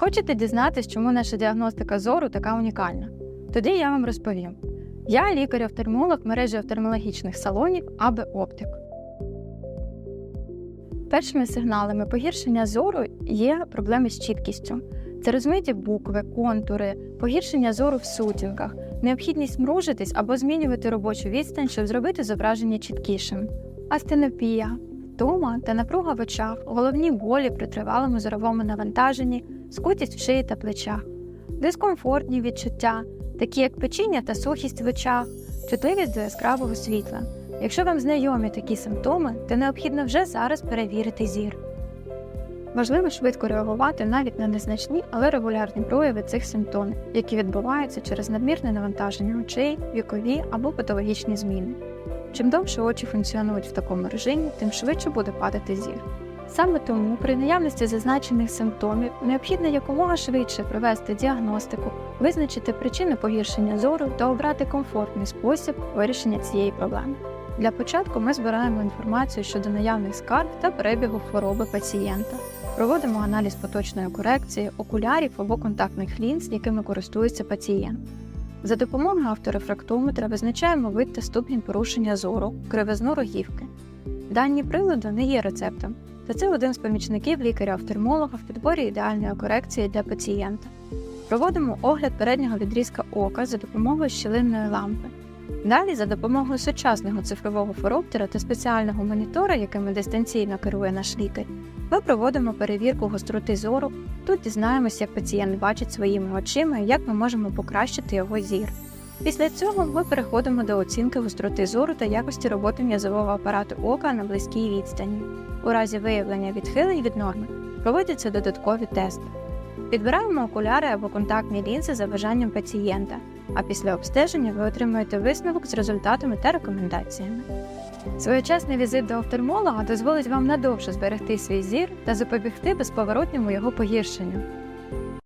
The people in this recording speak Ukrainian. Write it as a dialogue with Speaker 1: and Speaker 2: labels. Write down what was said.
Speaker 1: Хочете дізнатись, чому наша діагностика зору така унікальна? Тоді я вам розповім. Я лікар-офтальмолог мережі офтальмологічних салонів АБ Оптик. Першими сигналами погіршення зору є проблеми з чіткістю. Це розмиті букви, контури, погіршення зору в сутінках, необхідність мружитись або змінювати робочу відстань, щоб зробити зображення чіткішим. Астенопія, втома та напруга в очах, головні болі при тривалому зоровому навантаженні, скутість в шиї та плечах, дискомфортні відчуття, такі як печіння та сухість в очах, чутливість до яскравого світла. Якщо вам знайомі такі симптоми, то необхідно вже зараз перевірити зір. Важливо швидко реагувати навіть на незначні, але регулярні прояви цих симптомів, які відбуваються через надмірне навантаження очей, вікові або патологічні зміни. Чим довше очі функціонують в такому режимі, тим швидше буде падати зір. Саме тому при наявності зазначених симптомів необхідно якомога швидше провести діагностику, визначити причини погіршення зору та обрати комфортний спосіб вирішення цієї проблеми. Для початку ми збираємо інформацію щодо наявних скарг та перебігу хвороби пацієнта. Проводимо аналіз поточної корекції, окулярів або контактних лінз, якими користується пацієнт. За допомогою авторефрактометра визначаємо вид та ступінь порушення зору, кривизну рогівки. Дані приладу не є рецептом, та це один з помічників лікаря-офтальмолога в підборі ідеальної корекції для пацієнта. Проводимо огляд переднього відрізка ока за допомогою щілинної лампи. Далі, за допомогою сучасного цифрового фороптера та спеціального монітора, якими дистанційно керує наш лікар, ми проводимо перевірку гостроти зору. Тут дізнаємося, як пацієнт бачить своїми очима і як ми можемо покращити його зір. Після цього ми переходимо до оцінки гостроти зору та якості роботи м'язового апарату ока на близькій відстані. У разі виявлення відхилень від норми проводяться додаткові тести. Підбираємо окуляри або контактні лінзи за бажанням пацієнта, а після обстеження ви отримуєте висновок з результатами та рекомендаціями. Своєчасний візит до офтальмолога дозволить вам надовше зберегти свій зір та запобігти безповоротньому його погіршенню.